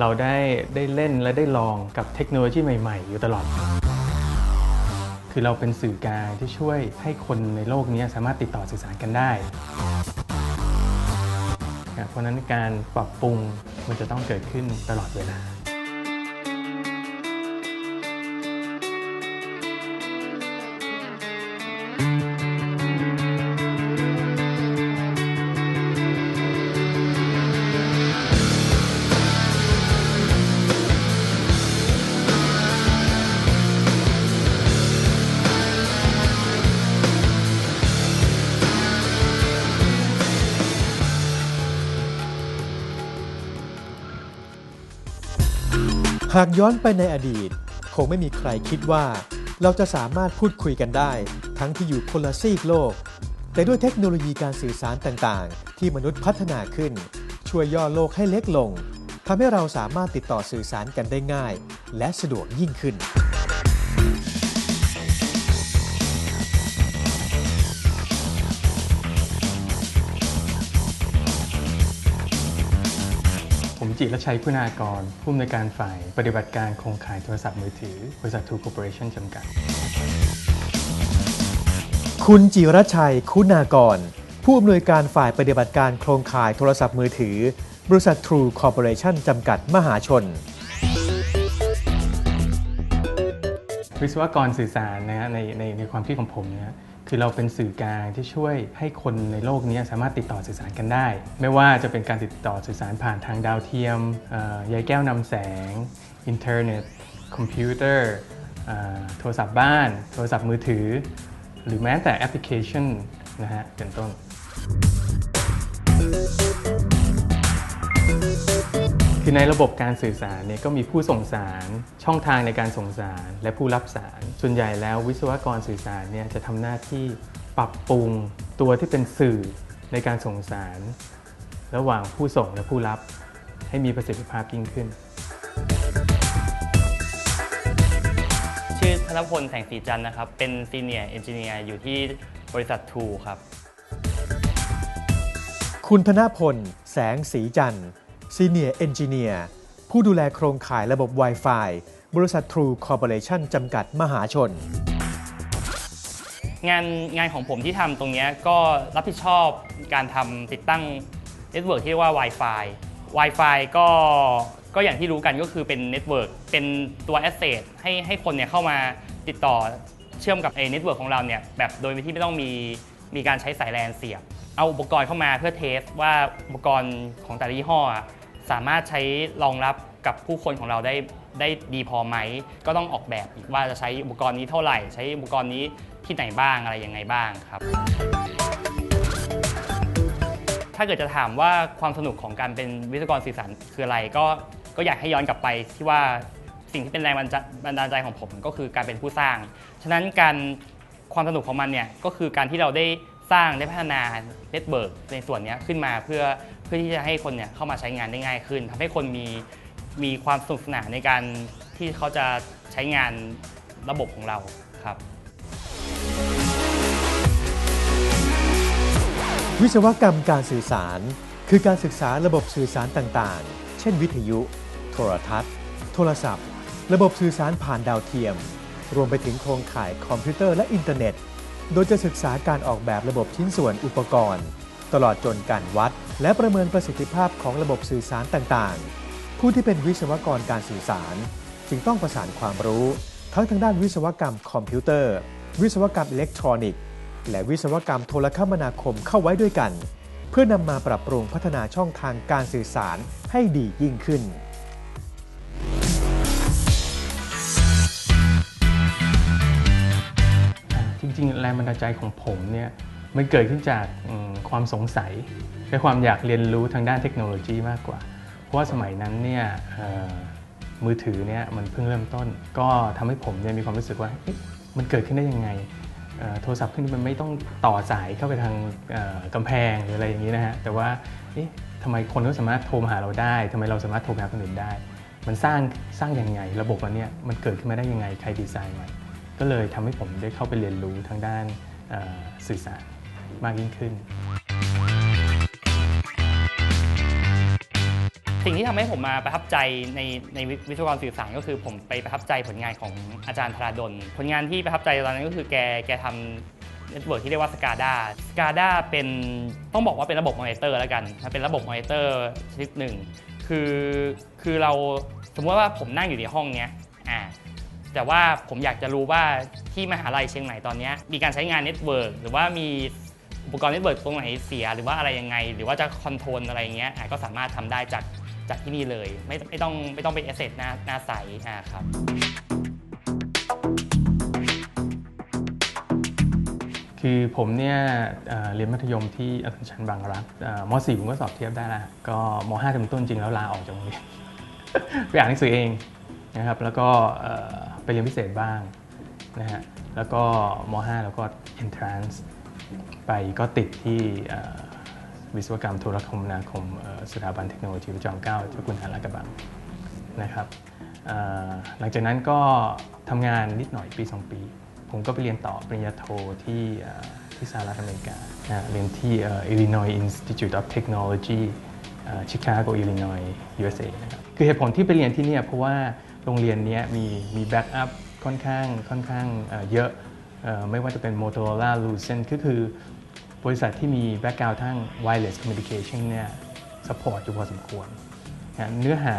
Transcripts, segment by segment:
เราได้ได้เล่นและได้ลองกับเทคโนโลยีใหม่ๆ อยู่ตลอด คือเราเป็นสื่อกลางที่ช่วยให้คนในโลกนี้สามารถติดต่อสื่อสารกันได้เพราะนั้นการปรับปรุงมันจะต้องเกิดขึ้นตลอดเวลา หากย้อนไปในอดีต คงไม่มีใครคิดว่า เราจะสามารถพูดคุยกันได้ ทั้งที่อยู่คนละซีกโลก แต่ด้วยเทคโนโลยีการสื่อสารต่างๆ ที่มนุษย์พัฒนาขึ้น ช่วยย่อโลกให้เล็กลงทำให้เราสามารถติดต่อสื่อสารกันได้ง่าย และสะดวกยิ่งขึ้น จิรชัยคุณากร ผู้อำนวยการฝ่ายปฏิบัติการโครงข่ายโทรศัพท์มือถือ บริษัททูคอร์ปอเรชั่นจำกัด คุณจิรชัยคุณากร ผู้อำนวยการฝ่ายปฏิบัติการโครงข่ายโทรศัพท์มือถือ บริษัท True Corporation จำกัดมหาชน วิศวกรสื่อสารนะฮะในในในความคิดของผมเนี่ย คือเราเป็นสื่อกลางที่ช่วยให้คนในโลกนี้สามารถติดต่อสื่อสารกันได้ ไม่ว่าจะเป็นการติดต่อสื่อสารผ่านทางดาวเทียมเอ่อใยแก้วนำแสง อินเทอร์เน็ต คอมพิวเตอร์โทรศัพท์บ้าน โทรศัพท์มือถือ หรือแม้แต่แอปพลิเคชันนะฮะเป็นต้น คือในระบบการสื่อสารเนี่ยก็มีผู้ส่งสาร ช่องทางในการส่งสาร และผู้รับสาร ส่วนใหญ่แล้ววิศวกรสื่อสารเนี่ยจะทำหน้าที่ปรับปรุงตัวที่เป็นสื่อในการส่งสาร ระหว่างผู้ส่งและผู้รับ ให้มีประสิทธิภาพยิ่งขึ้น ชื่อธนพลแสงสีจันทร์นะครับ เป็นซีเนียร์เอนจิเนียร์อยู่ที่บริษัททูครับ คุณธนพล แสงสีจันทร์ Senior Engineer ผู้ดูแลโครงข่ายระบบ Wi-Fi บริษัท True Corporation จำกัดมหาชน งานงานของผมที่ทำตรงนี้ก็รับผิดชอบการทำติดตั้งเน็ตเวิร์กที่เรียกว่า Wi-Fi Wi-Fi ก็ก็อย่างที่รู้กันก็คือเป็นเน็ตเวิร์กเป็นตัวแอสเซทให้ให้คนเนี่ยเข้ามาติดต่อเชื่อมกับไอ้เน็ตเวิร์กของเราเนี่ยแบบโดยที่ไม่ต้องมีมีการใช้สายแลนเสียบ เอาอุปกรณ์เข้ามาเพื่อเทสว่าอุปกรณ์ของแต่ละยี่ห้อ สามารถใช้รองรับกับผู้คนของเราได้ได้ดีพอไหม ก็ต้องออกแบบอีกว่าจะใช้อุปกรณ์นี้เท่าไหร่ ใช้อุปกรณ์นี้ที่ไหนบ้างอะไรยังไงบ้างครับ ถ้าเกิดจะถามว่าความสนุกของการเป็นวิศวกรสื่อสารคืออะไรก็ก็อยากให้ย้อนกลับไปที่ว่าสิ่งที่เป็นแรงบันดาลใจของผมก็คือการเป็นผู้สร้าง ฉะนั้นการความสนุกของมันเนี่ยก็คือการที่เราได้สร้างได้พัฒนาเน็ตเบิร์กในส่วนนี้ขึ้นมาเพื่อ เพื่อที่จะให้คนเนี่ยเข้ามาใช้งานได้ง่ายขึ้นทำให้คนมีมีความสนุกสนานในการที่เขาจะใช้งานระบบของเราครับ วิศวกรรมการสื่อสาร คือการศึกษาระบบสื่อสารต่างๆ เช่น วิทยุ โทรทัศน์ โทรศัพท์ ระบบสื่อสารผ่านดาวเทียม รวมไปถึงโครงข่ายคอมพิวเตอร์และอินเทอร์เน็ต โดยจะศึกษาการออกแบบระบบชิ้นส่วนอุปกรณ์ ตลอดจนการวัด และประเมินประสิทธิภาพของระบบสื่อสารต่างๆ ผู้ที่เป็นวิศวกรการสื่อสาร จึงต้องประสานความรู้ ทั้งทางด้านวิศวกรรมคอมพิวเตอร์ วิศวกรรมอิเล็กทรอนิกส์ และวิศวกรรมโทรคมนาคมเข้าไว้ด้วยกัน เพื่อนำมาปรับปรุงพัฒนาช่องทางการสื่อสารให้ดียิ่งขึ้นจริงๆแรงบันดาลใจของผมเนี่ย มันเกิดขึ้นจากความสงสัยและความอยากเรียนรู้ทางด้านเทคโนโลยีมากกว่า เพราะว่าสมัยนั้นเนี่ยมือถือเนี่ยมันเพิ่งเริ่มต้น ก็ทำให้ผมเนี่ยมีความรู้สึกว่ามันเกิดขึ้นได้ยังไงโทรศัพท์ขึ้นมันไม่ต้องต่อสายเข้าไปทางเอ่อกำแพงหรืออะไรอย่างนี้นะฮะแต่ว่าทำไมคนก็สามารถโทรมาหาเราได้ทำไมเราสามารถโทรหาคนอื่นได้ มันสร้างสร้างยังไง ระบบมันเนี่ยมันเกิดขึ้นมาได้ยังไงใครดีไซน์มันก็เลยทำให้ผมได้เข้าไปเรียนรู้ทางด้านสื่อสาร มากยิ่งขึ้น สิ่งที่ทำให้ผมมาประทับใจในในวิศวกรสื่อสารก็คือ ผมไปประทับใจผลงานของอาจารย์ธราดล ผลงานที่ประทับใจตอนนั้นก็คือแกแกทำเน็ตเวิร์กที่เรียกว่า SCADA SCADA เป็นต้องบอกว่าเป็นระบบมอนิเตอร์แล้วกันเป็นระบบมอนิเตอร์ชนิดหนึ่งคือคือเราสมมติว่าผมนั่งอยู่ในห้องเนี้ยอ่าแต่ว่าผมอยากจะรู้ว่าที่มหาลัยเชียงใหม่ตอนเนี้ยมีการใช้งานเน็ตเวิร์กหรือว่ามี อุปกรณ์เน็ตเวิร์กตรงไหนเสียหรือว่าอะไรยังไง หรือว่าจะคอนโทรลอะไรเงี้ยก็สามารถทำได้จากจากที่นี่เลย ไม่ไม่ต้องไม่ต้องเป็นเอเซหน้าหน้าใสอ่าครับคือผมเนี่ยเรียนมัธยมที่อัสสัมชัญบางรักม .4 ผมก็สอบเทียบได้ล้วก็ม .5 เต็มต้นจริงแล้วลาออกจากโรงเรียนไปอ่านหนังสือเองนะครับแล้วก็ไปเรียนพิเศษบ้างนะฮะแล้วก็ม .5 แล้วก็ entrance ไปก็ติดที่วิศวกรรมโทรคมนาคมสถาบันเทคโนโลยีพระจอมเกล้าเจ้าคุณหารลากระบังนะครับหลังจากนั้นก็ทำงานนิดหน่อยปี 2 ปี ผมก็ไปเรียนต่อปริญญาโทที่ที่สหรัฐอเมริกา เรียนที่ Illinois Institute of Technology ชิคาโกอิลลินอย USA นะครับคือเหตุผลที่ไปเรียนที่เนี่ยเพราะว่าโรงเรียนเนี้ยมีมีแบ็กอัพค่อนข้างค่อนข้างเยอะไม่ว่าจะเป็น Motorola Lucent ก็คือ บริษัทที่มีแบ็กกราวด์ทั้ง wireless communication เนี่ย support อยู่พอสมควรนะเนื้อหา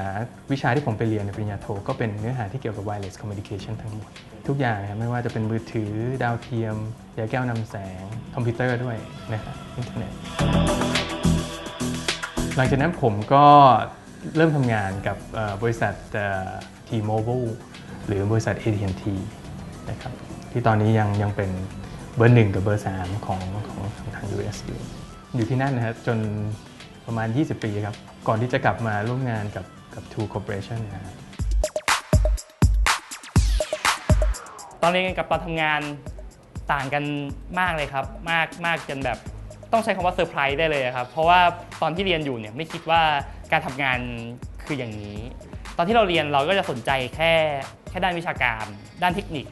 วิชาที่ผมไปเรียนในปริญญาโทก็เป็นเนื้อหาที่เกี่ยวกับ wireless communication ทั้งหมด ทุกอย่างนะครับไม่ว่าจะเป็นมือถือ ดาวเทียมยาแก้วนำแสง คอมพิวเตอร์ด้วยนะครับอินเทอร์เน็ต หลังจากนั้นผมก็เริ่มทำงานกับบริษัท T-Mobile หรือบริษัท AT&T นะครับที่ตอนนี้ยังยังเป็น เบอร์หนึ่งกับเบอร์สามของของทาง US อยู่อยู่ที่นั่นนะครับจนประมาณ 20 ปีครับ ก่อนที่จะกลับมาร่วมงานกับกับ True Corporation นะครับตอนเรียนกับตอนทำงานต่างกันมากเลยครับ มากมากจนแบบต้องใช้คำว่าเซอร์ไพรส์ได้เลยครับ เพราะว่าตอนที่เรียนอยู่เนี่ยไม่คิดว่าการทำงานคืออย่างนี้ ตอนที่เราเรียนเราก็จะสนใจแค่แค่ด้านวิชาการ ด้านเทคนิค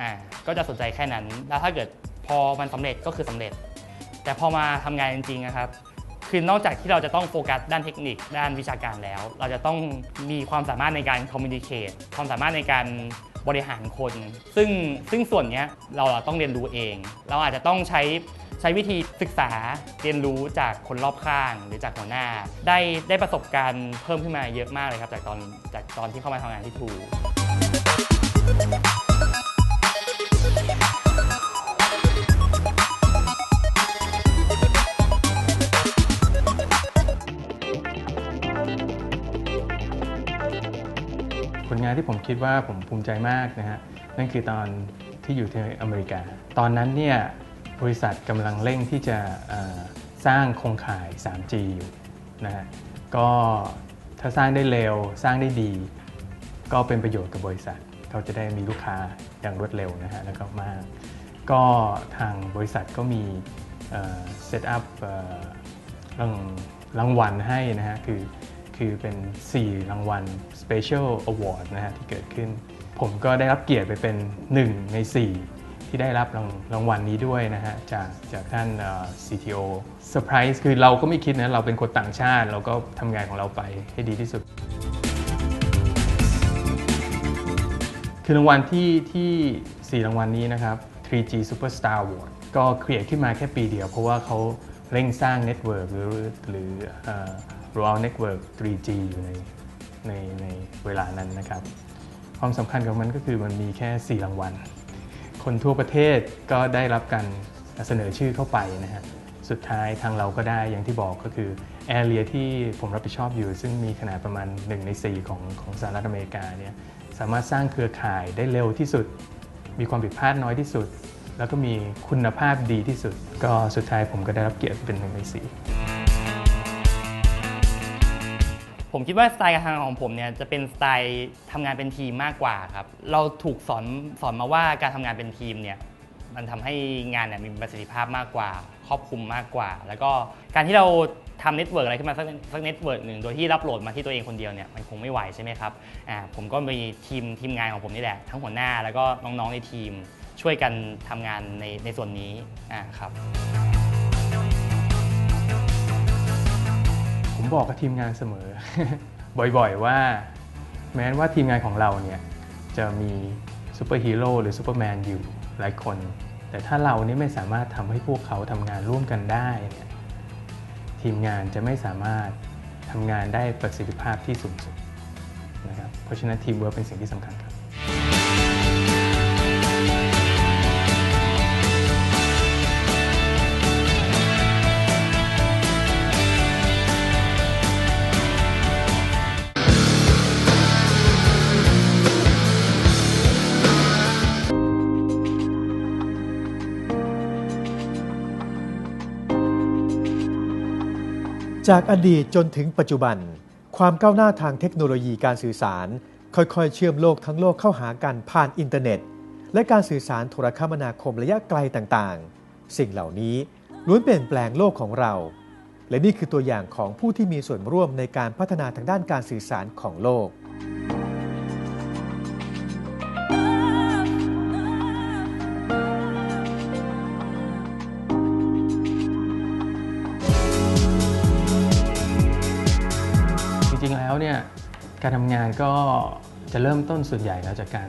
อ่าก็จะสนใจแค่นั้น แล้วถ้าเกิดพอมันสำเร็จก็คือสำเร็จ แต่พอมาทำงานจริงๆนะครับ คือนอกจากที่เราจะต้องโฟกัสด้านเทคนิคด้านวิชาการแล้ว เราจะต้องมีความสามารถในการคอมมิวนิเคชความสามารถในการบริหารคน ซึ่งซึ่งส่วนนี้เราต้องเรียนรู้เอง เราอาจจะต้องใช้ใช้วิธีศึกษาเรียนรู้จากคนรอบข้าง หรือจากหัวหน้า ได้ได้ประสบการณ์เพิ่มขึ้นมาเยอะมากเลยครับ จากตอนจากตอนที่เข้ามาทำงานที่ทู ผลงานที่ผมคิดว่าผมภูมิใจมากนะฮะนั่นคือตอนที่อยู่ที่อเมริกา ตอนนั้นเนี่ยบริษัทกำลังเร่งที่จะสร้างโครงข่าย 3G อยู่นะฮะก็ถ้าสร้างได้เร็วสร้างได้ดี ก็เป็นประโยชน์กับบริษัท เขาจะได้มีลูกค้าอย่างรวดเร็วนะฮะแล้วก็มาก ก็ทางบริษัทก็มีเซตอัพรางรางวัลให้นะฮะคือ คือเป็น 4 รางวัล Special Award นะฮะที่เกิดขึ้น ผมก็ได้รับเกียรติไปเป็น 1 ใน 4 ที่ได้รับรางรางวัลนี้ด้วยนะฮะจากจากท่าน CTO เซอร์ไพรส์คือเราก็ไม่คิดนะ เราเป็นคนต่างชาติ เราก็ทำงานของเราไปให้ดีที่สุด คือรางวัลที่ที่ 4 รางวัลนี้นะครับ 3G Superstar Award ก็ครีเอทขึ้นมาแค่ปีเดียว เพราะว่าเขาเร่งสร้างเน็ตเวิร์กหรือหรืออ rollout network 3G อยู่ในในในเวลานั้นนะครับ ความสำคัญของมันก็คือมันมีแค่ 4 รางวัล คนทั่วประเทศก็ได้รับการเสนอชื่อเข้าไปนะฮะ สุดท้ายทางเราก็ได้อย่างที่บอกก็คือแอเรียที่ผมรับผิดชอบอยู่ ซึ่งมีขนาดประมาณ 1 ใน 4 ของของสหรัฐอเมริกาเนี่ยสามารถสร้างเครือข่ายได้เร็วที่สุด มีความผิดพลาดน้อยที่สุด แล้วก็มีคุณภาพดีที่สุด ก็สุดท้ายผมก็ได้รับเกียรติเป็นหนึ่งในสี่ ผมคิดว่าสไตล์การทำงานของผมเนี่ยจะเป็นสไตล์ทำงานเป็นทีมมากกว่าครับ เราถูกสอนสอนมาว่าการทำงานเป็นทีมเนี่ยมันทำให้งานเนี่ยมีประสิทธิภาพมากกว่า ครอบคลุมมากกว่า แล้วก็การที่เราทำเน็ตเวิร์กอะไรขึ้นมาสักสักเน็ตเวิร์กหนึ่งโดยที่รับโหลดมาที่ตัวเองคนเดียวเนี่ยมันคงไม่ไหวใช่ไหมครับอ่าผมก็มีทีมทีมงานของผมนี่แหละ ทั้งหัวหน้าแล้วก็น้องๆในทีม ช่วยกันทำงานในในส่วนนี้อ่าครับ บอกกับทีมงานเสมอ บ่อยๆว่า แม้ว่าทีมงานของเราเนี่ยจะมีซูเปอร์ฮีโร่หรือซูเปอร์แมนอยู่หลายคน แต่ถ้าเรานี่ไม่สามารถทำให้พวกเขาทำงานร่วมกันได้เนี่ยทีมงานจะไม่สามารถทำงานได้ประสิทธิภาพที่สูงสุดนะครับเพราะฉะนั้นทีมเวิร์คเป็นสิ่งที่สำคัญ จากอดีตจนถึงปัจจุบัน ความก้าวหน้าทางเทคโนโลยีการสื่อสาร ค่อยๆ เชื่อมโลกทั้งโลกเข้าหากันผ่านอินเทอร์เน็ต และการสื่อสารโทรคมนาคมระยะไกลต่างๆ สิ่งเหล่านี้ล้วนเปลี่ยนแปลงโลกของเรา และนี่คือตัวอย่างของผู้ที่มีส่วนร่วมในการพัฒนาทางด้านการสื่อสารของโลก การทำงานก็จะเริ่มต้นส่วนใหญ่แล้วจากการ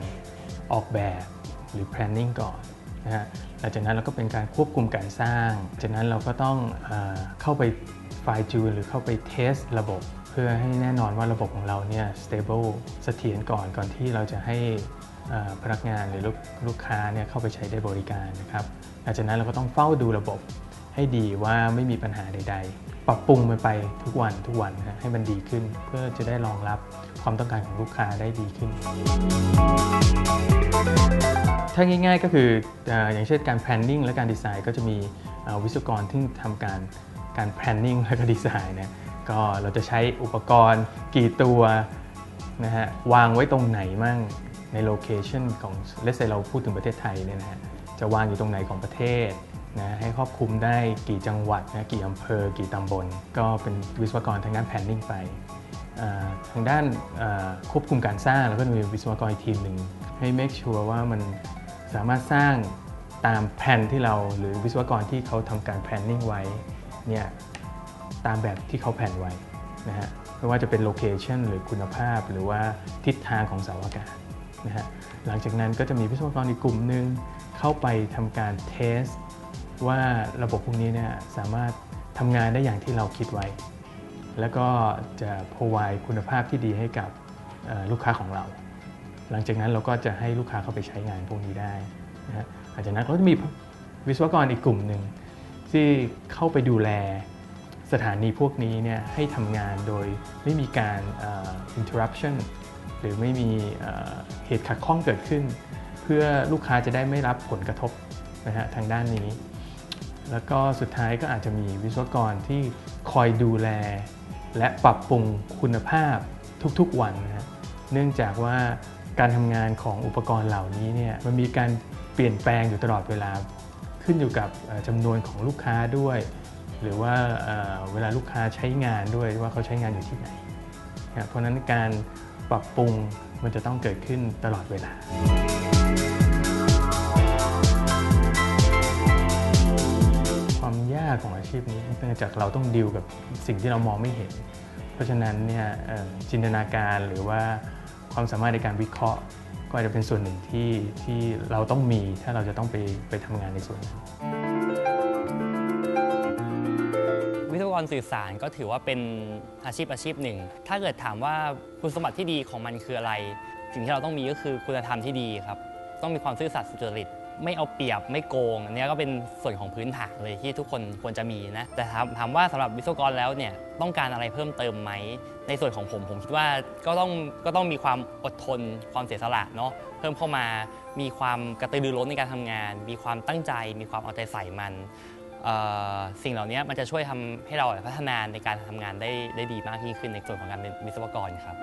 ออกแบบหรือ planning ก่อนนะฮะหลังจากนั้นเราก็เป็นการควบคุมการสร้าง จากนั้นเราก็ต้องเอเข้าไปไฟล์จูนหรือเข้าไปเทสระบบ เพื่อให้แน่นอนว่าระบบของเราเนี่ย stable เสถียรก่อนก่อนที่เราจะให้พนักงานหรือลูกลูกค้าเนี่ยเข้าไปใช้ได้บริการนะครับหลังจากนั้นเราก็ต้องเฝ้าดูระบบให้ดีว่าไม่มีปัญหาใด ๆ ปรับปรุงมันไปทุกวันทุกวันให้มันดีขึ้น เพื่อจะได้รองรับความต้องการของลูกค้าได้ดีขึ้น ถ้าง่ายๆก็คืออย่างเช่นการ planning และการดีไซน์ก็จะมีวิศวกรที่ทำการการ planning และก็ดีไซน์นี่ยก็เราจะใช้อุปกรณ์กี่ตัวนะฮะวางไว้ตรงไหนมั่งในโลเคชันของเลสเซเราพูดถึงประเทศไทยเนี่ยนะฮะจะวางอยู่ตรงไหนของประเทศ นะให้ครอบคลุมได้กี่จังหวัดนะกี่อำเภอ กี่ตำบล ก็เป็นวิศวกรทางด้าน planning ไปทางด้านควบคุมการสร้างแล้วก็มีวิศวกรอีกทีมหนึ่งให้ make sure ว่ามันสามารถสร้างตามแผนที่เราหรือวิศวกรที่เขาทำการ planning ไว้เนี่ยตามแบบที่เขาแผนไว้นะฮะไม่ว่าจะเป็นโลเคชันหรือคุณภาพ หรือว่าทิศทางของเสาอากาศนะฮะหลังจากนั้นก็จะมีวิศวกรอีกกลุ่มหนึ่งเข้าไปทำการเทส ว่าระบบพวกนี้เนี่ยสามารถทำงานได้อย่างที่เราคิดไว้ แล้วก็จะ provide คุณภาพที่ดีให้กับลูกค้าของเรา หลังจากนั้นเราก็จะให้ลูกค้าเข้าไปใช้งานพวกนี้ได้นะฮะหลังจากนั้นก็จะมีวิศวกรอีกกลุ่มหนึ่งที่เข้าไปดูแลสถานีพวกนี้เนี่ยให้ทำงานโดยไม่มีการ interruption หรือไม่มีเหตุขัดข้องเกิดขึ้น เพื่อลูกค้าจะได้ไม่รับผลกระทบนะฮะทางด้านนี้ แล้วก็สุดท้ายก็อาจจะมีวิศวกรที่คอยดูแล และปรับปรุงคุณภาพทุกๆวันนะเนื่องจากว่าการทำงานของอุปกรณ์เหล่านี้เนี่ยมันมีการเปลี่ยนแปลงอยู่ตลอดเวลา ขึ้นอยู่กับจำนวนของลูกค้าด้วย หรือว่าเวลาลูกค้าใช้งานด้วยว่าเขาใช้งานอยู่ที่ไหน เพราะนั้นการปรับปรุงมันจะต้องเกิดขึ้นตลอดเวลาากของอาชีพนี้เนื่องจากเราต้องดิวกับสิ่งที่เรามองไม่เห็น เพราะฉะนั้นเนี่ยจินตนาการหรือว่าความสามารถในการวิเคราะห์ ก็อาจจะเป็นส่วนหนึ่งที่ที่เราต้องมีถ้าเราจะต้องไปไปทำงานในส่วนนั้นวิศวกรสื่อสารก็ถือว่าเป็นอาชีพอาชีพหนึ่ง ถ้าเกิดถามว่าคุณสมบัติที่ดีของมันคืออะไร สิ่งที่เราต้องมีก็คือคุณธรรมที่ดีครับ ต้องมีความซื่อสัตย์สุจริต ไม่เอาเปรียบไม่โกงอันนี้ก็เป็นส่วนของพื้นฐานเลยที่ทุกคนควรจะมีนะแต่ถามว่าสำหรับวิศวกรแล้วเนี่ยต้องการอะไรเพิ่มเติมไหม ในส่วนของผมผมคิดว่าก็ต้องก็ต้องมีความอดทน ความเสียสละเนาะเพิ่มเข้ามามีความกระตือรือร้นในการทำงาน มีความตั้งใจ มีความเอาใจใส่มันสิ่งเหล่านี้มันจะช่วยทำให้เราพัฒนาในการทำงานได้ได้ดีมากยิ่งขึ้นในส่วนของการเป็นวิศวกรครับ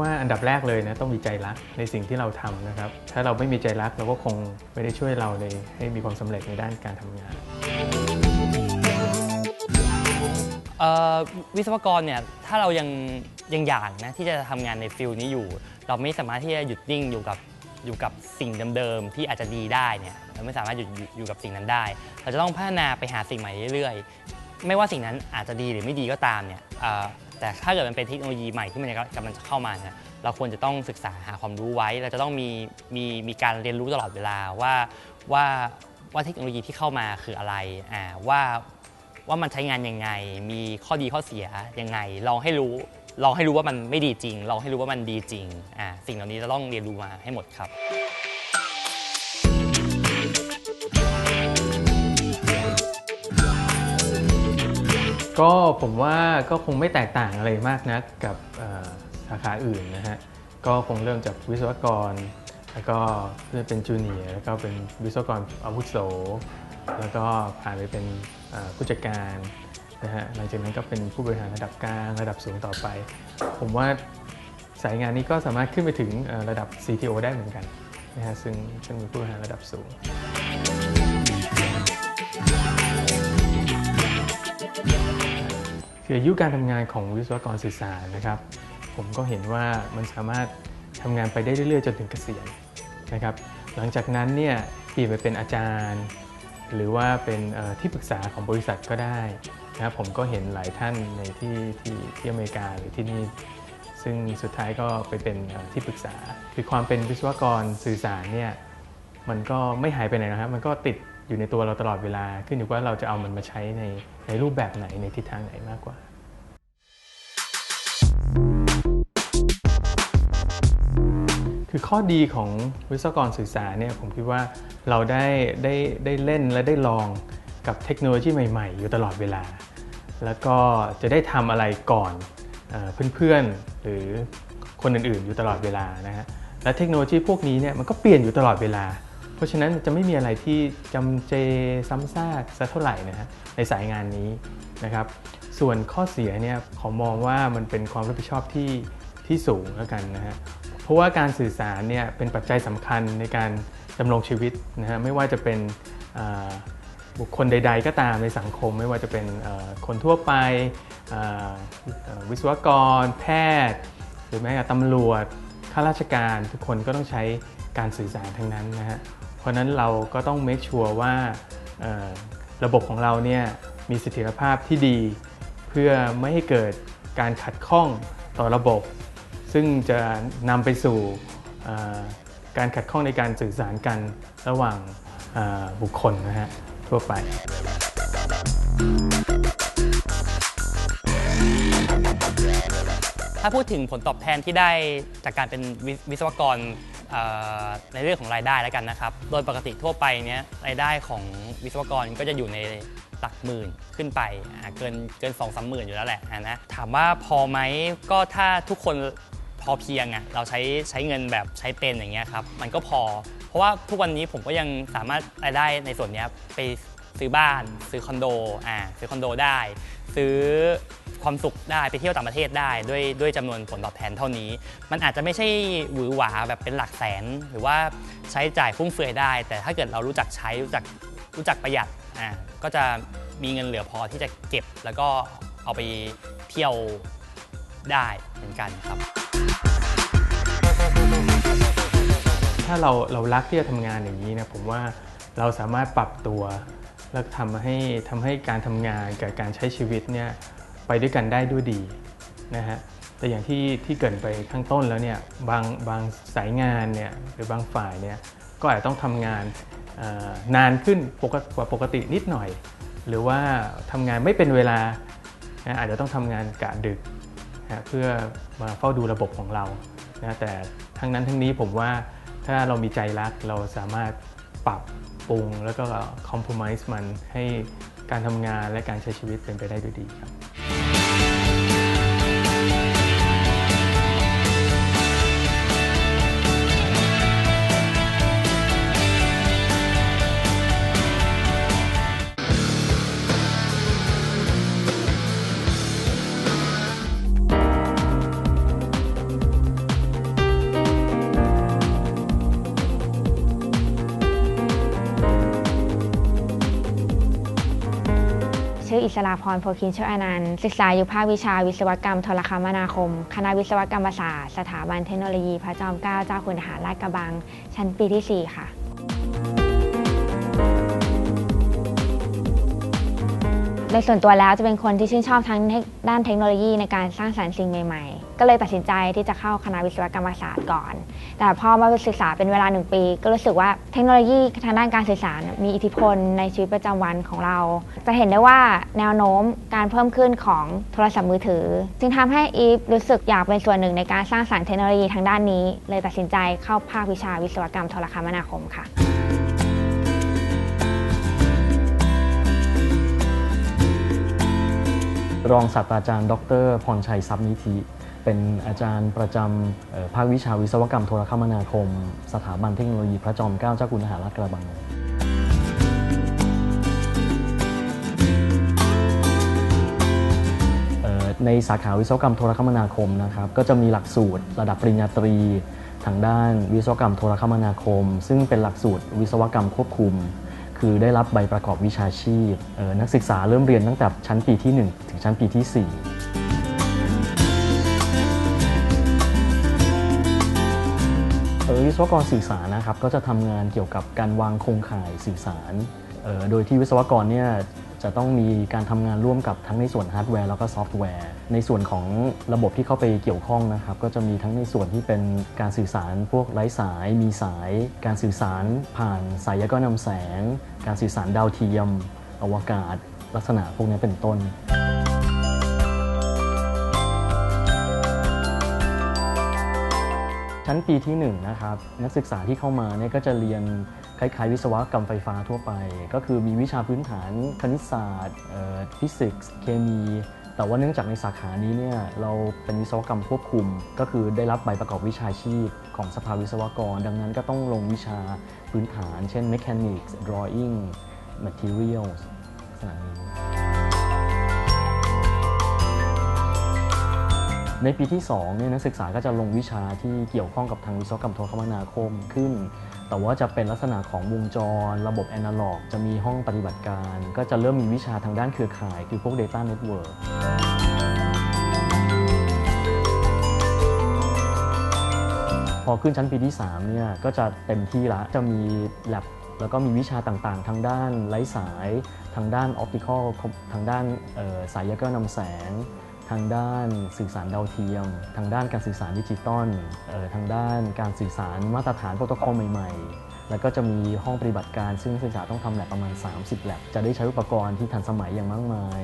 ว่าอันดับแรกเลยนะต้องมีใจรักในสิ่งที่เราทำนะครับ ถ้าเราไม่มีใจรักเราก็คงไม่ได้ช่วยเราในให้มีความสำเร็จในด้านการทำงานเอ่อวิศวกรเนี่ยถ้าเรายังยังอยากนะที่จะทำงานในฟิลนี้อยู่ เราไม่สามารถที่จะหยุดนิ่งอยู่กับอยู่กับสิ่งเดิมๆที่อาจจะดีได้เนี่ยเราไม่สามารถหยุดอยู่อยู่กับสิ่งนั้นได้ เราจะต้องพัฒนาไปหาสิ่งใหม่เรื่อยๆ ไม่ว่าสิ่งนั้นอาจจะดีหรือไม่ดีก็ตามเนี่ยเอ่อ แต่ถ้าเกิดมันเป็นเทคโนโลยีใหม่ที่มันกำลังจะเข้ามาเนี่ยเราควรจะต้องศึกษาหาความรู้ไว้ เราจะต้องมีมีมีการเรียนรู้ตลอดเวลาว่าว่าว่าเทคโนโลยีที่เข้ามาคืออะไรอ่าว่าว่ามันใช้งานยังไง มีข้อดีข้อเสียยังไงลองให้รู้ลองให้รู้ว่ามันไม่ดีจริงลองให้รู้ว่ามันดีจริงอ่าสิ่งเหล่านี้จะต้องเรียนรู้มาให้หมดครับ ก็ผมว่าก็คงไม่แตกต่างอะไรมากนักกับสาขาอื่นนะฮะ ก็คงเริ่มจากวิศวกร แล้วก็เพื่อเป็นจูเนียร์แล้วก็เป็นวิศวกรอาวุโส แล้วก็ผ่านไปเป็นผู้จัดการนะฮะ หลังจากนั้นก็เป็นผู้บริหารระดับกลางระดับสูงต่อไป ผมว่าสายงานนี้ก็สามารถขึ้นไปถึงระดับ CTO ได้เหมือนกันนะฮะซึ่งซึ่งมีผู้บริหารระดับสูง คืออายุการทำงานของวิศวกรสื่อสารนะครับ ผมก็เห็นว่ามันสามารถทำงานไปได้เรื่อยๆ จนถึงเกษียณนะครับ หลังจากนั้นเนี่ยเปลี่ยนไปเป็นอาจารย์ หรือว่าเป็นที่ปรึกษาของบริษัทก็ได้นะครับผมก็เห็นหลายท่านในที่ที่ที่อเมริกาหรือที่นี่ซึ่งสุดท้ายก็ไปเป็นที่ปรึกษา คือความเป็นวิศวกรสื่อสารเนี่ยมันก็ไม่หายไปไหนนะครับมันก็ติด อยู่ในตัวเราตลอดเวลา ขึ้นอยู่ว่าเราจะเอามันมาใช้ในในรูปแบบไหนในทิศทางไหนมากกว่าคือข้อดีของวิศวกรสื่อสารเนี่ยผมคิดว่าเราได้ได้ได้เล่นและได้ลองกับเทคโนโลยีใหม่ๆ อยู่ตลอดเวลา แล้วก็จะได้ทำอะไรก่อนเออเพื่อนๆหรือคนอื่นๆอยู่ตลอดเวลานะฮะและเทคโนโลยีพวกนี้เนี่ยมันก็เปลี่ยนอยู่ตลอดเวลา เพราะฉะนั้นจะไม่มีอะไรที่จำเจซ้ำซากสักเท่าไหร่นะฮะในสายงานนี้นะครับ ส่วนข้อเสียเนี่ยขอมองว่ามันเป็นความรับผิดชอบที่ที่สูงแล้วกันนะฮะเพราะว่าการสื่อสารเนี่ยเป็นปัจจัยสำคัญในการดำรงชีวิตนะฮะไม่ว่าจะเป็นบุคคลใด ๆ ก็ตามในสังคม ไม่ว่าจะเป็นคนทั่วไปวิศวกร แพทย์ หรือแม้แต่ตำรวจข้าราชการทุกคนก็ต้องใช้การสื่อสารทั้งนั้นนะฮะ ราะนั้นเราก็ต้อง make sure ว่าระบบของเราเนี่ยมีเสถียรภาพที่ดี เพื่อไม่ให้เกิดการขัดข้องต่อระบบ ซึ่งจะนำไปสู่การขัดข้องในการสื่อสารกันระหว่างบุคคลนะฮะทั่วไปถ้าพูดถึงผลตอบแทนที่ได้จากการเป็นวิวศวกร ในเรื่องของรายได้แล้วกันนะครับ โดยปกติทั่วไปเนี้ยรายได้ของวิศวกรก็จะอยู่ในหลักหมื่นขึ้นไปเกินเกินสองสามหมื่นอยู่แล้วแหละนะถามว่าพอไหมก็ถ้าทุกคนพอเพียงอะเราใช้ใช้เงินแบบใช้เป็นอย่างเงี้ยครับมันก็พอ เพราะว่าทุกวันนี้ผมก็ยังสามารถรายได้ในส่วนเนี้ยไปซื้อบ้าน ซื้อคอนโดอ่าซื้อคอนโดได้ ซื้อ ความสุขได้ไปเที่ยวต่างประเทศได้ด้วยด้วยจำนวนผลตอบแทนเท่านี้ มันอาจจะไม่ใช่หวือหวาแบบเป็นหลักแสน หรือว่าใช้จ่ายฟุ่มเฟือยได้ แต่ถ้าเกิดเรารู้จักใช้รู้จักรู้จักประหยัดอ่าก็จะมีเงินเหลือพอที่จะเก็บ แล้วก็เอาไปเที่ยวได้เหมือนกันครับ ถ้าเราเรารักที่จะทำงานอย่างนี้นะผมว่าเราสามารถปรับตัว แล้วทำให้ทำให้การทำงานกับการใช้ชีวิตเนี่ย ไปด้วยกันได้ด้วยดีนะฮะแต่อย่างที่ที่เกินไปข้างต้นแล้วเนี่ยบางบางสายงานเนี่ยหรือบางฝ่ายเนี่ยก็อาจจะต้องทำงานนานขึ้นปกกว่าปกตินิดหน่อย หรือว่าทำงานไม่เป็นเวลาอาจจะต้องทำงานกะดึกนะเพื่อมาเฝ้าดูระบบของเรานะแต่ทั้งนั้นทั้งนี้ผมว่าถ้าเรามีใจรักเราสามารถปรับปรุงแล้วก็คอม p r o m i s e มันให้การทำงานและการใช้ชีวิตเป็นไปได้ด้วยดีครับ สราพรโพคินเชอนันต์ศึกษาอยู่ภาควิชาวิศวกรรมโทรคมนาคม คณะวิศวกรรมศาสตร์ สถาบันเทคโนโลยี พระจอมเกล้าเจ้าคุณทหารราชกระบัง ชั้นปีที่ 4 ค่ะโดยส่วนตัวแล้วจะเป็นคนที่ชื่นชอบทั้งด้านเทคโนโลยีในการสร้างสรรค์สิ่งใหม่ ๆ ก็เลยตัดสินใจที่จะเข้าคณะวิศวกรรมศาสตร์ก่อน แต่พอมาศึกษาเป็นเวลาหนึ่งปี ก็รู้สึกว่าเทคโนโลยีทางด้านการสื่อสารมีอิทธิพลในชีวิตประจำวันของเรา จะเห็นได้ว่าแนวโน้มการเพิ่มขึ้นของโทรศัพท์มือถือ จึงทำให้อีฟรู้สึกอยากเป็นส่วนหนึ่งในการสร้างสรรค์เทคโนโลยีทางด้านนี้ เลยตัดสินใจเข้าภาควิชาวิศวกรรมโทรคมนาคมค่ะรองศาสตราจารย์ ดรพรชัยทรัพย์นิธิ เป็นอาจารย์ประจำภาควิชาวิศวกรรมโทรคมนาคม สถาบันเทคโนโลยีพระจอมเกล้าเจ้าคุณทหารลาดกระบังในสาขาวิศวกรรมโทรคมนาคมนะครับก็จะมีหลักสูตรระดับปริญญาตรี ทางด้านวิศวกรรมโทรคมนาคม ซึ่งเป็นหลักสูตรวิศวกรรมควบคุม คือได้รับใบประกอบวิชาชีพนักศึกษาเริ่มเรียนตั้งแต่ชั้นปีที่ 1 ถึงชั้นปีที่ 4 วิศวกรสื่อสารนะครับก็จะทำงานเกี่ยวกับการวางโครงข่ายสื่อสาร โดยที่วิศวกรเนี่ยจะต้องมีการทำงานร่วมกับทั้งในส่วนฮาร์ดแวร์แล้วก็ซอฟต์แวร์ ในส่วนของระบบที่เข้าไปเกี่ยวข้องนะครับก็จะมีทั้งในส่วนที่เป็นการสื่อสารพวกไร้สาย มีสาย การสื่อสารผ่านสายยก็นำแสง การสื่อสารดาวเทียม อวกาศ ลักษณะพวกนี้เป็นต้น ชั้นปีที่ 1 นะครับ นักศึกษาที่เข้ามาเนี่ยก็จะเรียนคล้ายๆ วิศวกรรมไฟฟ้าทั่วไป ก็คือมีวิชาพื้นฐานคณิตศาสตร์ฟิสิกส์เคมี แต่ว่าเนื่องจากในสาขานี้เนี่ยเราเป็นวิศวกรรมควบคุม ก็คือได้รับใบประกอบวิชาชีพของสภาวิศวกร ดังนั้นก็ต้องลงวิชาพื้นฐาน เช่น mechanics drawing materials ลักษณะนี้ ในปีที่2เนี่ยนักศึกษาก็จะลงวิชาที่เกี่ยวข้องกับทางวิศวกรรมโทรคมนาคมขึ้น แต่ว่าจะเป็นลักษณะของวงจร ระบบแอนะล็อก จะมีห้องปฏิบัติการ ก็จะเริ่มมีวิชาทางด้านเครือข่าย คือพวก Data Network พอขึ้นชั้นปีที่3เนี่ยก็จะเต็มที่ละ จะมี lab แล้วก็มีวิชาต่างๆ ทางด้านไร้สาย ทางด้านออปติคอล ทางด้านสายก็นำแสง ทางด้านสื่อสารดาวเทียม ทางด้านการสื่อสารดิจิตอลทางด้านการสื่อสารมาตรฐานโปรโตคอลใหม่ๆ แล้วก็จะมีห้องปฏิบัติการซึ่งนักศึกษาต้องทำแลบประมาณ 30แลบจะได้ใช้อุปกรณ์ที่ทันสมัยอย่างมากมาย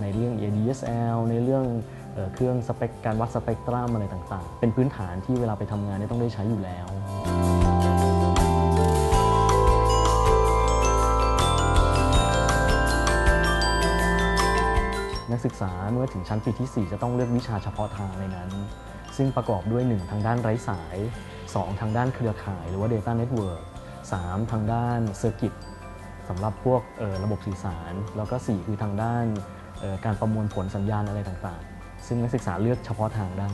ในเรื่อง ADSL ในเรื่องเออเครื่องสเปกการวัดสเปกตรัมอะไรต่างๆ เป็นพื้นฐานที่เวลาไปทำงานเนี่ยต้องได้ใช้อยู่แล้ว ศึกษาเมื่อถึงชั้นปีที่ 4 จะต้องเลือกวิชาเฉพาะทางในนั้น ซึ่งประกอบด้วย 1 ทางด้านไร้สาย 2 ทางด้านเครือข่ายหรือว่า Data Network 3 ทางด้านเซอร์กิตสำหรับพวกระบบสื่อสาร แล้วก็ 4 คือทางด้านการประมวลผลสัญญาณอะไรต่างๆ ซึ่งนักศึกษาเลือกเฉพาะทางได้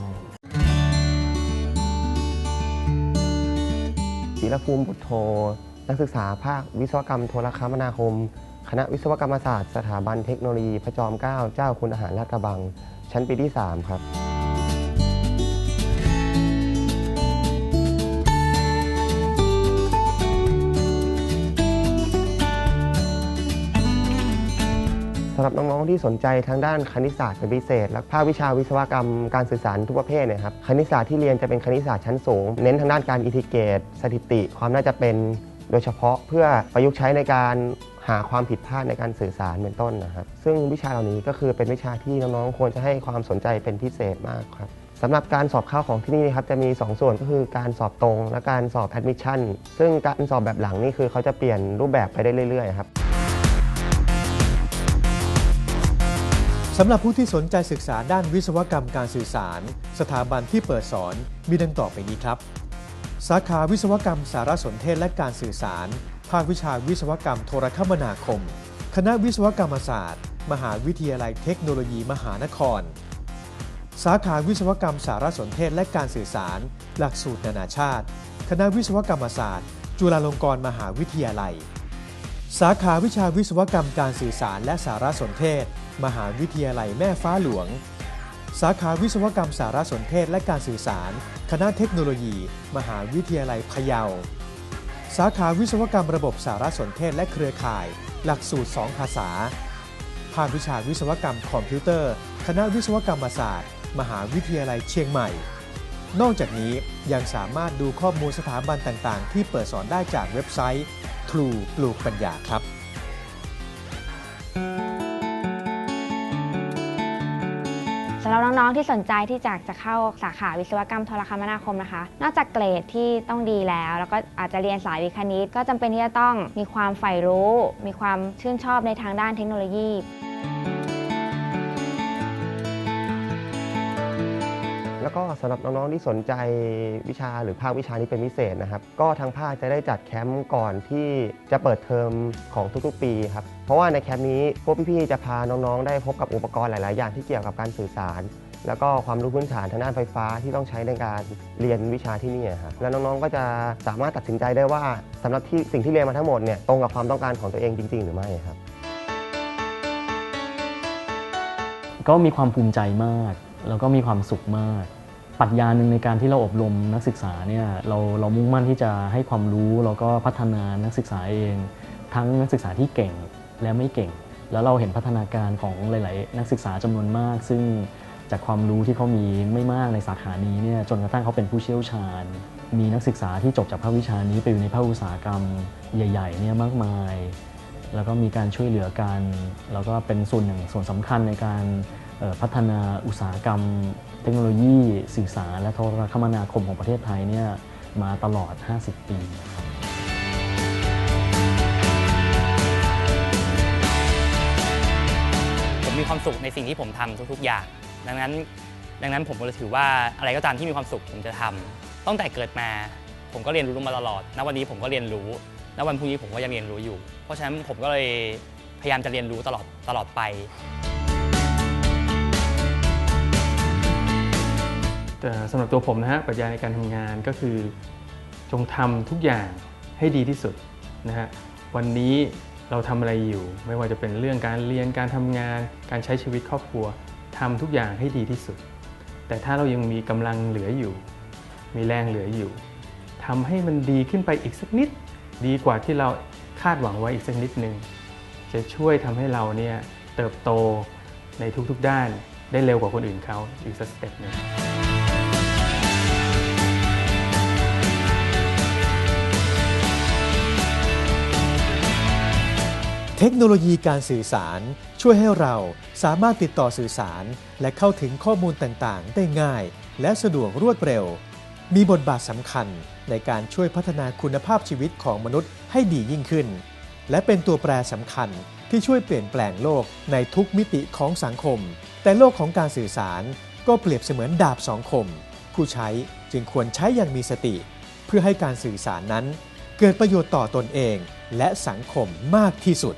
ศิรภูมิบุตรโทนักศึกษาภาควิศวกรรมโทรคมนาคม คณะวิศวกรรมศาสตร์สถาบันเทคโนโลยีพระจอมเกล้าเจ้าคุณอาหารลาดกระบัง ชั้นปีที่ 3 ครับ สำหรับน้อง ๆ ที่สนใจทางด้านคณิตศาสตร์เป็นพิเศษ และภาควิชาวิศวกรรมการสื่อสารทุกประเภทเนี่ยครับคณิตศาสตร์ที่เรียนจะเป็นคณิตศาสตร์ชั้นสูง เน้นทางด้านการอินทิเกรตสถิติ ความน่าจะเป็น โดยเฉพาะเพื่อประยุกต์ใช้ในการ หาความผิดพลาดในการสื่อสารเป็นต้นนะครับ ซึ่งวิชาเหล่านี้ก็คือเป็นวิชาที่น้องๆควรจะให้ความสนใจเป็นพิเศษมากครับสำหรับการสอบเข้าของที่นี่นะครับจะมี 2 ส่วนก็คือการสอบตรงและการสอบ admission ซึ่งการสอบแบบหลังนี่คือเขาจะเปลี่ยนรูปแบบไปได้เรื่อยๆครับสำหรับผู้ที่สนใจศึกษาด้านวิศวกรรมการสื่อสาร สถาบันที่เปิดสอนมีดังต่อไปนี้ครับ สาขาวิศวกรรมสารสนเทศและการสื่อสาร ภาควิชาวิศวกรรมโทรคมนาคม คณะวิศวกรรมศาสตร์ มหาวิทยาลัยเทคโนโลยีมหานคร สาขาวิศวกรรมสารสนเทศและการสื่อสาร หลักสูตรนานาชาติ คณะวิศวกรรมศาสตร์ จุฬาลงกรณ์มหาวิทยาลัย สาขาวิชาวิศวกรรมการสื่อสารและสารสนเทศ มหาวิทยาลัยแม่ฟ้าหลวง สาขาวิศวกรรมสารสนเทศและการสื่อสาร คณะเทคโนโลยี มหาวิทยาลัยพะเยา สาขาวิศวกรรมระบบสารสนเทศและเครือข่าย หลักสูตร 2 ภาษา ภาควิชาวิศวกรรมคอมพิวเตอร์ คณะวิศวกรรมศาสตร์ มหาวิทยาลัยเชียงใหม่ นอกจากนี้ยังสามารถดูข้อมูลสถาบันต่างๆ ที่เปิดสอนได้จากเว็บไซต์ ครูปลูกปัญญาครับำหรับน้องๆที่สนใจที่จะจะเข้าสาขาวิศวกรรมโทรคมนาคมนะคะ นอกจากเกรดที่ต้องดีแล้ว แล้วก็อาจจะเรียนสายวิคณิต ก็จำเป็นที่จะต้องมีความใฝ่รู้ มีความชื่นชอบในทางด้านเทคโนโลยี ก็สำหรับน้องๆที่สนใจวิชาหรือภาควิชานี้เป็นพิเศษนะครับ ก็ทางภาคจะได้จัดแคมป์ก่อนที่จะเปิดเทอมของทุกๆ ปีครับ เพราะว่าในแคมป์นี้พวกพี่ๆจะพาน้องๆ ได้พบกับอุปกรณ์หลายๆ อย่างที่เกี่ยวกับการสื่อสาร แล้วก็ความรู้พื้นฐานทางด้านไฟฟ้าที่ต้องใช้ในการเรียนวิชาที่นี่ครับแล้วน้องๆก็จะสามารถตัดสินใจได้ว่าสำหรับที่สิ่งที่เรียนมาทั้งหมดเนี่ยตรงกับความต้องการของตัวเองจริง ๆ หรือไม่ครับ ก็มีความภูมิใจมากแล้วก็มีความสุขมาก ปัชญาหนึ่งในการที่เราอบรมนักศึกษาเนี่ยเราเรามุ่งมั่นที่จะให้ความรู้แล้วก็พัฒนานักศึกษาเอง ทั้งนักศึกษาที่เก่งและไม่เก่ง แล้วเราเห็นพัฒนาการของหลาย ๆ นักศึกษาจำนวนมาก ซึ่งจากความรู้ที่เขามีไม่มากในสาขานี้เนี่ยจนกระทั่งเขาเป็นผู้เชี่ยวชาญ มีนักศึกษาที่จบจากภาควิชานี้ไปอยู่ในภาคอุตสาหกรรมใหญ่ ๆ เนี่ยมากมาย แล้วก็มีการช่วยเหลือกัน แล้วก็เป็นส่วนหนึ่งส่วนสำคัญในการพัฒนาอุตสาหกรรม ทคโนโลยีสื่อสารและโทรคมนาคมของประเทศไทยเนี่ยมาตลอด 50 ปีครับผมมีความสุขในสิ่งที่ผมทำทุกๆ อย่าง ดังนั้น ดังนั้นผมก็เลยถือว่าอะไรก็ตามที่มีความสุขผมจะทำตั้งแต่เกิดมาผมก็เรียนรู้มาตลอด ณ วันนี้ผมก็เรียนรู้ณวันพรุ่งนี้ผมก็ยังเรียนรู้อยู่ เพราะฉะนั้นผมก็เลยพยายามจะเรียนรู้ตลอดตลอดไป สำหรับตัวผมนะฮะปรัชญาในการทำงานก็คือ จงทำทุกอย่างให้ดีที่สุดนะฮะวันนี้เราทำอะไรอยู่ ไม่ว่าจะเป็นเรื่องการเรียนการทำงาน การใช้ชีวิตครอบครัวทำทุกอย่างให้ดีที่สุด แต่ถ้าเรายังมีกำลังเหลืออยู่ มีแรงเหลืออยู่ทำให้มันดีขึ้นไปอีกสักนิด ดีกว่าที่เราคาดหวังไว้อีกสักนิดหนึ่งจะช่วยทำให้เราเนี่ยเติบโตในทุกๆด้านได้เร็วกว่าคนอื่นเขาอีกสักสเต็ปหนึ่ง เทคโนโลยีการสื่อสาร ช่วยให้เราสามารถติดต่อสื่อสาร และเข้าถึงข้อมูลต่างๆ ได้ง่าย และสะดวกรวดเร็ว มีบทบาทสำคัญในการช่วยพัฒนาคุณภาพชีวิตของมนุษย์ให้ดียิ่งขึ้น และเป็นตัวแปรสำคัญที่ช่วยเปลี่ยนแปลงโลกในทุกมิติของสังคม แต่โลกของการสื่อสารก็เปรียบเสมือนดาบสองคม ผู้ใช้จึงควรใช้อย่างมีสติ เพื่อให้การสื่อสารนั้น เกิดประโยชน์ต่อตนเอง และสังคมมากที่สุด